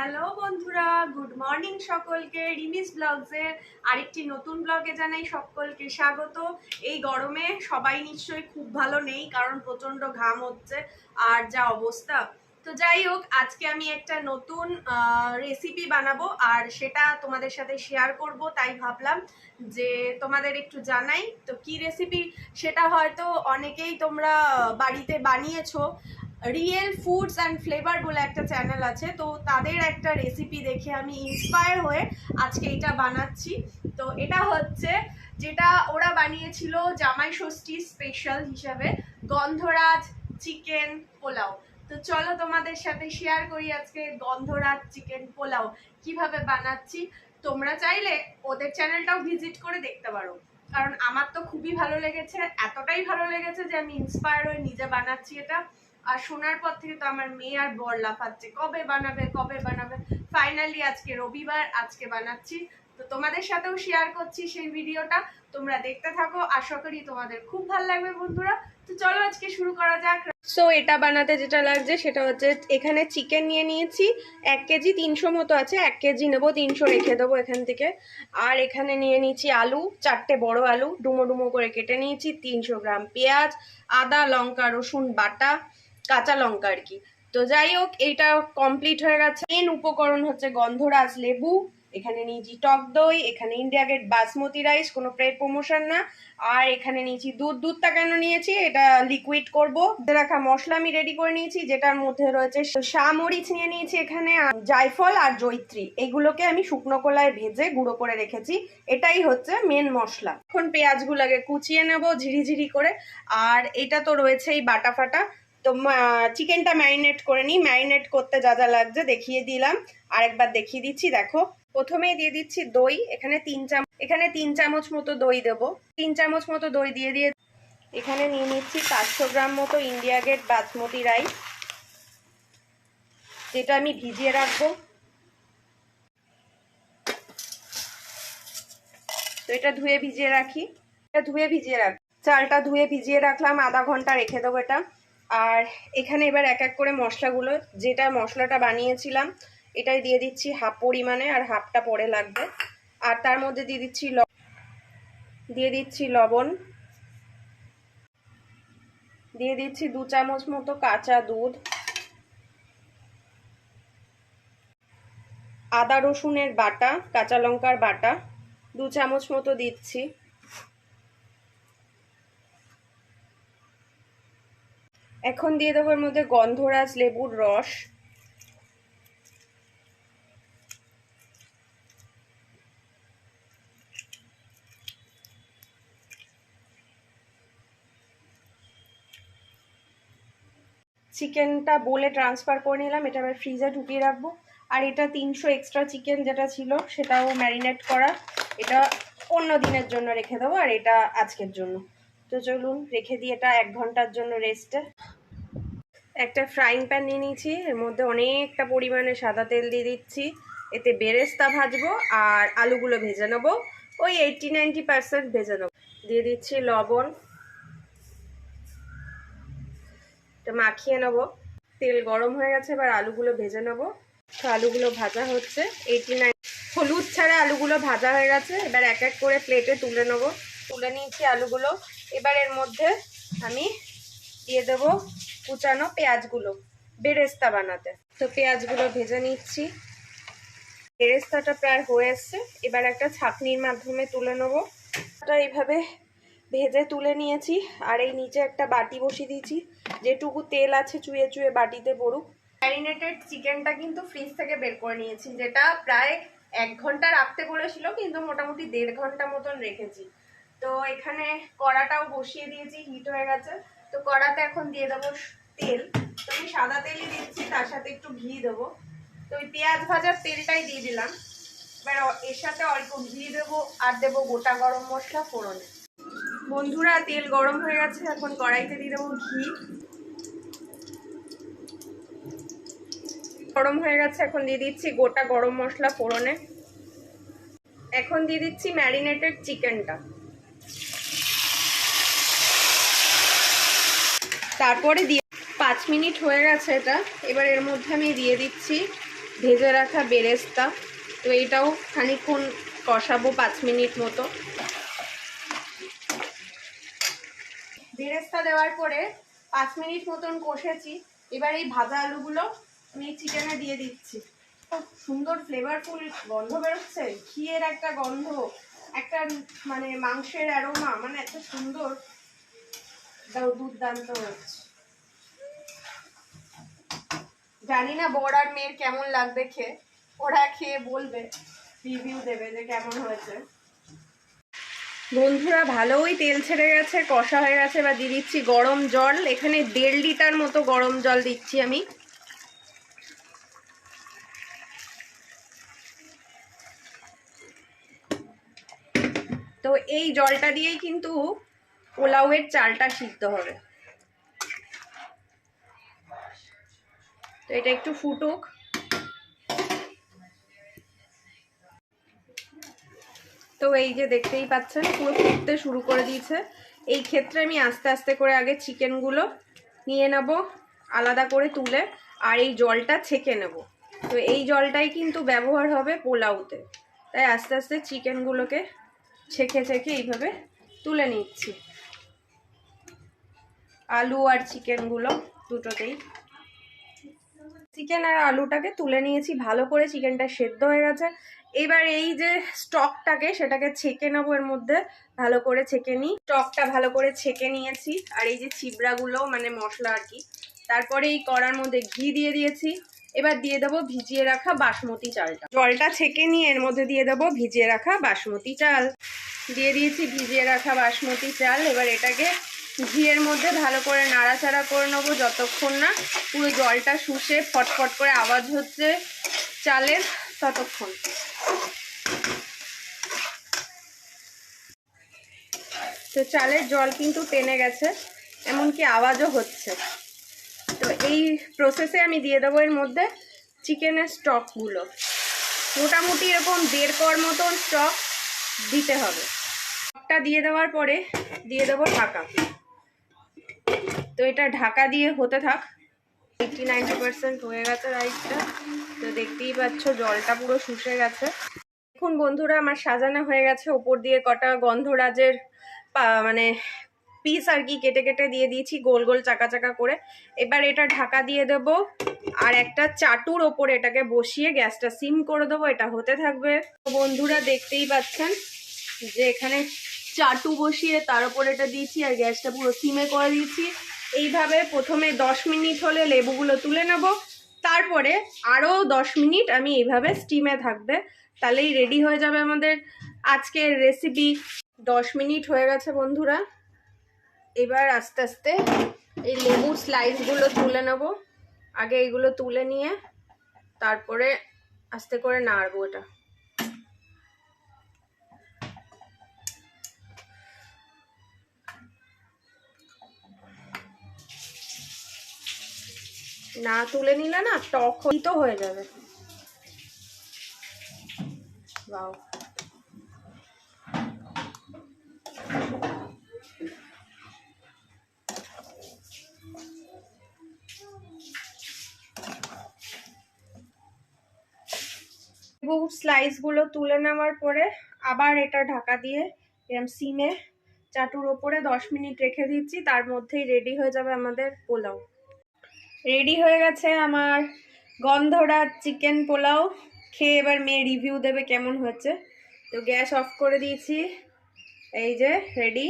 Hello বন্ধুরা, good morning সকলকে। রিমিস ব্লগসের আরেকটি নতুন ব্লগে জানাই সকলকে স্বাগত। এই গরমে সবাই নিশ্চয়ই খুব ভালো নেই, কারণ প্রচণ্ড ঘাম হচ্ছে আর যা অবস্থা। তো যাই হোক, আজকে আমি একটা নতুন রেসিপি বানাবো আর সেটা তোমাদের সাথে শেয়ার করব, তাই ভাবলাম যে তোমাদের একটু জানাই। তো কি রেসিপি সেটা হয়তো অনেকেই তোমরা বাড়িতে বানিয়েছো রিয়েল ফুডস অ্যান্ড ফ্লেভার বলে একটা চ্যানেল আছে, তো তাদের একটা রেসিপি দেখে আমি ইন্সপায়ার হয়ে আজকে এটা বানাচ্ছি। তো এটা হচ্ছে, যেটা ওরা বানিয়েছিল জামাই ষষ্ঠী স্পেশাল হিসাবে, গন্ধরাজ চিকেন পোলাও। তো চলো তোমাদের সাথে শেয়ার করি আজকে গন্ধরাজ চিকেন পোলাও, কীভাবে বানাচ্ছি। তোমরা চাইলে ওদের চ্যানেলটাও ভিজিট করে দেখতে পারো। কারণ আমার তো খুবই ভালো লেগেছে, এতটাই ভালো লেগেছে যে আমি ইন্সপায়ার হয়ে নিজে বানাচ্ছি এটা। আর শোনার পর থেকে তো আমার মেয়ে আর বর লাফাচ্ছে। কবে বানাবে কবে বানাবে? ফাইনালি আজকে রবিবার, আজকে বানাচ্ছি। তো তোমাদের সাথেও শেয়ার করছি সেই ভিডিওটা। তোমরা দেখতে থাকো। আশা করি তোমাদের খুব ভালো লাগবে বন্ধুরা। তো চলো আজকে শুরু করা যাক। সো এটা বানাতে যেটা লাগছে সেটা হচ্ছে এখানে চিকেন নিয়ে নিয়েছি। এক কেজি তিনশো মতো আছে। এক কেজি নেব, তিনশো রেখে দেবো এখান থেকে। আর এখানে নিয়ে নিয়েছি আলু, চারটে বড় আলু। ডুমো ডুমো করে কেটে নিয়েছি। তিনশো গ্রাম পেঁয়াজ, আদা, লঙ্কা, রসুন, বাটা। কাঁচা লঙ্কা আর কি। তো যাই হোক, এইটা কমপ্লিট হয়ে গেছে। মেন উপকরণ হচ্ছে গন্ধরাজ লেবু। এখানে নিয়েছি টক দই, এখানে ইন্ডিয়া গেট বাসমতি রাইস কোনো প্রেড প্রমোশন না। আর এখানে নিয়েছি দুধ। দুধটা কেন নিয়েছি? এটা লিকুইড করব। রাখা মশলা আমি রেডি করে নিয়েছি, যেটার মধ্যে রয়েছে মরিচ নিয়ে নিয়েছি এখানে জায়ফল আর জৈত্রী এগুলোকে আমি শুকনো কলায় ভেজে গুঁড়ো করে রেখেছি। এটাই হচ্ছে মেন মশলা। এখন পেঁয়াজগুলোকে কুচিয়ে নেব ঝিরিঝিরি করে। আর এটা তো রয়েছেই বাটা ফাটা। তো চিকেনটা ম্যারিনেট করে নিই। ম্যারিনেট করতে যা যা লাগছে দেখিয়ে দিলাম। আরেকবার দেখিয়ে দিচ্ছি, দেখো। প্রথমেই দিয়ে দিচ্ছি দই। এখানে তিন চামচ এখানে তিন চামচ মতো দই দেবো। তিন চামচ মতো দই দিয়ে দিয়ে এখানে নিয়ে নিচ্ছি পাঁচশো গ্রাম মতো ইন্ডিয়া গেট বাসমতি রাইস যেটা আমি ভিজিয়ে রাখব। তো এটা ধুয়ে ভিজিয়ে রাখি। এটা ধুয়ে ভিজিয়ে রাখ, চালটা ধুয়ে ভিজিয়ে রাখলাম। আধা ঘণ্টা রেখে দেবো এটা। আর এখানে এবার এক এক করে মশলাগুলো, যেটা মশলাটা বানিয়েছিলাম, এটাই দিয়ে দিচ্ছি হাফ পরিমাণে আর হাফটা পরে লাগবে। আর তার মধ্যে দিয়ে দিচ্ছি ল, দিয়ে দিচ্ছি লবণ। দিয়ে দিচ্ছি দু চামচ মতো কাঁচা দুধ। আদা রসুনের বাটা, কাঁচা লঙ্কার বাটা, দু চামচ মতো দিচ্ছি। এখন দিয়ে দেবো এর মধ্যে গন্ধরাজ লেবুর রস। চিকেনটা বলে ট্রান্সফার করে নিলাম, এটা আবার ফ্রিজে ঢুকিয়ে রাখব। আর এটা তিনশো এক্সট্রা চিকেন যেটা ছিল, সেটাও ম্যারিনেট করা। এটা অন্য দিনের জন্য রেখে দেবো, আর এটা আজকের জন্য। তো চলুন, রেখে দিয়ে এটা এক ঘণ্টার জন্য রেস্টে একটা ফ্রাইং প্যান নিয়ে নিয়েছি, এর মধ্যে অনেকটা পরিমাণে সাদা তেল দিয়ে দিচ্ছি। এতে বেরেস্তা ভাজবো আর আলুগুলো ভেজে নেব। ওই এইটটি নাইনটি পার্সেন্ট ভেজে নেব। দিয়ে দিচ্ছি লবণ। এটা মাখিয়ে নেব। তেল গরম হয়ে গেছে, এবার আলুগুলো ভেজে নেব। তো আলুগুলো ভাজা হচ্ছে। এইটি নাইন হলুদ ছাড়া আলুগুলো ভাজা হয়ে গেছে। এবার এক এক করে প্লেটে তুলে নেব। তুলে নিয়েছি আলুগুলো। এবার এর মধ্যে আমি দিয়ে দেবো কুচানো পেঁয়াজগুলো, বেরেস্তা বানাতে। তো পেঁয়াজগুলো ভেজে নিচ্ছি। বেরেস্তাটা প্রায় হয়ে এসছে। এবার একটা ছাঁকনির মাধ্যমে তুলে নেব। এইভাবে ভেজে তুলে নিয়েছি। আর এই নিচে একটা বাটি বসিয়ে দিয়েছি। যেটুকু তেল আছে চুয়ে চুয়ে বাটিতে পড়ুক। ম্যারিনেটেড চিকেনটা কিন্তু ফ্রিজ থেকে বের করে নিয়েছি, যেটা প্রায় এক ঘণ্টা রাখতে বলেছিল, কিন্তু মোটামুটি দেড় ঘণ্টা মতন রেখেছি। তো এখানে কড়াটাও বসিয়ে দিয়েছি, হিট হয়ে গেছে। তো কড়াতে এখন দিয়ে দেবো তেল, তো আমি সাদা তেলই দিচ্ছি, তার সাথে একটু ঘি দেবো। তো ওই পেঁয়াজ ভাজার তেলটাই দিয়ে দিলাম। এবার এর সাথে অল্প ঘি দেবো আর দেবো গোটা গরম মশলা ফোড়নে। বন্ধুরা, তেল গরম হয়ে গেছে, এখন কড়াইতে দিয়ে দেবো ঘি। গরম হয়ে গেছে, এখন দিয়ে দিচ্ছি গোটা গরম মশলা ফোড়নে। এখন দিয়ে দিচ্ছি ম্যারিনেটেড চিকেনটা। তারপরে দিয়ে পাঁচ মিনিট হয়ে গেছে এটা। এবার এর মধ্যে আমি দিয়ে দিচ্ছি ভেজে রাখা বেরেস্তা। তো এইটাও খানিকক্ষণ কষাবো পাঁচ মিনিট মতো। বেরেস্তা দেওয়ার পরে পাঁচ মিনিট মতন কষেছি। এবার এই ভাজা আলুগুলো আমি চিকেনে দিয়ে দিচ্ছি। খুব সুন্দর ফ্লেভারফুল গন্ধ বেরোচ্ছে। ঘিয়ের একটা গন্ধ, একটা মানে মাংসের অ্যারোমা মানে এত সুন্দর। দুর্দান্ত হচ্ছে। জানি না বর আর মেয়ের কেমন লাগবে খেয়ে। ওরা খেয়ে বলবে রিভিউ দেবে যে কেমন হয়েছে। বন্ধুরা, ভালোই তেল ছেড়ে গেছে, কষা হয়ে গেছে। বা দিয়ে দিচ্ছি গরম জল। এখানে দেড় লিটার মতো গরম জল দিচ্ছি আমি। তো এই জলটা দিয়েই কিন্তু পোলাওয়ের চালটা সিদ্ধ হবে। তো এটা একটু ফুটুক। তো এই যে দেখতেই পাচ্ছেন, পুরো ফুটতে শুরু করে দিয়েছে। এই ক্ষেত্রে আমি আস্তে আস্তে করে আগে চিকেনগুলো নিয়ে নেব, আলাদা করে তুলে, আর এই জলটা ছেঁকে নেব। তো এই জলটাই কিন্তু ব্যবহার হবে পোলাওতে। তাই আস্তে আস্তে চিকেনগুলোকে ছেঁকে ছেঁকে এইভাবে তুলে নিচ্ছি। আলু আর চিকেনগুলো দুটোতেই। চিকেন আর আলুটাকে তুলে নিয়েছি, ভালো করে চিকেনটা সেদ্ধ হয়ে গেছে। এবার এই যে স্টকটাকে সেটাকে ছেঁকে নেব এর মধ্যে, ভালো করে ছেঁকে নিই। স্টকটা ভালো করে ছেঁকে নিয়েছি, আর এই যে চিবড়াগুলো মানে মশলা আর কি। তারপরে এই কড়ার মধ্যে ঘি দিয়ে দিয়েছি, এবার দিয়ে দেবো ভিজিয়ে রাখা বাসমতি চালটা। জলটা ছেঁকে নিয়ে এর মধ্যে দিয়ে দেবো ভিজিয়ে রাখা বাসমতি চাল। দিয়ে দিয়েছি ভিজিয়ে রাখা বাসমতি চাল, এবার এটাকে ঘিয়ের মধ্যে ভালো করে নাড়াচাড়া করে নেব যতক্ষণ না পুরো জলটা শুষে ফটফট করে আওয়াজ হচ্ছে চালের ততক্ষণ। তো চালের জল কিন্তু টেনে গেছে, এমনকি আওয়াজও হচ্ছে। তো এই প্রসেসে আমি দিয়ে দেবো এর মধ্যে চিকেনের স্টকগুলো মোটামুটি এরকম দেড় কর মতন স্টক দিতে হবে। স্টকটা দিয়ে দেওয়ার পরে দিয়ে দেবো ঢাকা। তো এটা ঢাকা দিয়ে হতে থাক। এইটি নাইনটি পার্সেন্ট হয়ে গেছে রাইসটা তো দেখতেই পাচ্ছ, জলটা পুরো শুষে গেছে। এখন বন্ধুরা, আমার সাজানো হয়ে গেছে। ওপর দিয়ে কটা গন্ধরাজের মানে পিস আর কি কেটে কেটে দিয়ে দিয়েছি, গোল গোল চাকা চাকা করে। এবার এটা ঢাকা দিয়ে দেব। আর একটা চাটুর ওপরে এটাকে বসিয়ে গ্যাসটা সিম করে দেবো। এটা হতে থাকবে। বন্ধুরা, দেখতেই পাচ্ছেন যে এখানে চাটু বসিয়ে তার উপর এটা দিয়েছি আর গ্যাসটা পুরো সিমে করে দিয়েছি। এইভাবে প্রথমে দশ মিনিট হলে লেবুগুলো তুলে নেব। তারপরে আরও দশ মিনিট আমি এইভাবে স্টিমে থাকবে। তাহলেই রেডি হয়ে যাবে আমাদের আজকের রেসিপি দশ মিনিট হয়ে গেছে বন্ধুরা। এবার আস্তে আস্তে এই লেবুর স্লাইসগুলো তুলে নেব। আগে এইগুলো তুলে নিয়ে তারপরে আস্তে করে নাড়বো এটা। না তুলে নিলে না টক তো হয়ে যাবে। লেবুর স্লাইসগুলো তুলে নেওয়ার পরে আবার এটা ঢাকা দিয়ে এরম সিমে চাটুর ওপরে দশ মিনিট রেখে দিচ্ছি, তার মধ্যেই রেডি হয়ে যাবে আমাদের পোলাও। রেডি হয়ে গেছে আমার গন্ধরা চিকেন পোলাও। খেয়ে এবার মেয়ে রিভিউ দেবে কেমন হয়েছে তো গ্যাস অফ করে দিয়েছি। এই যে রেডি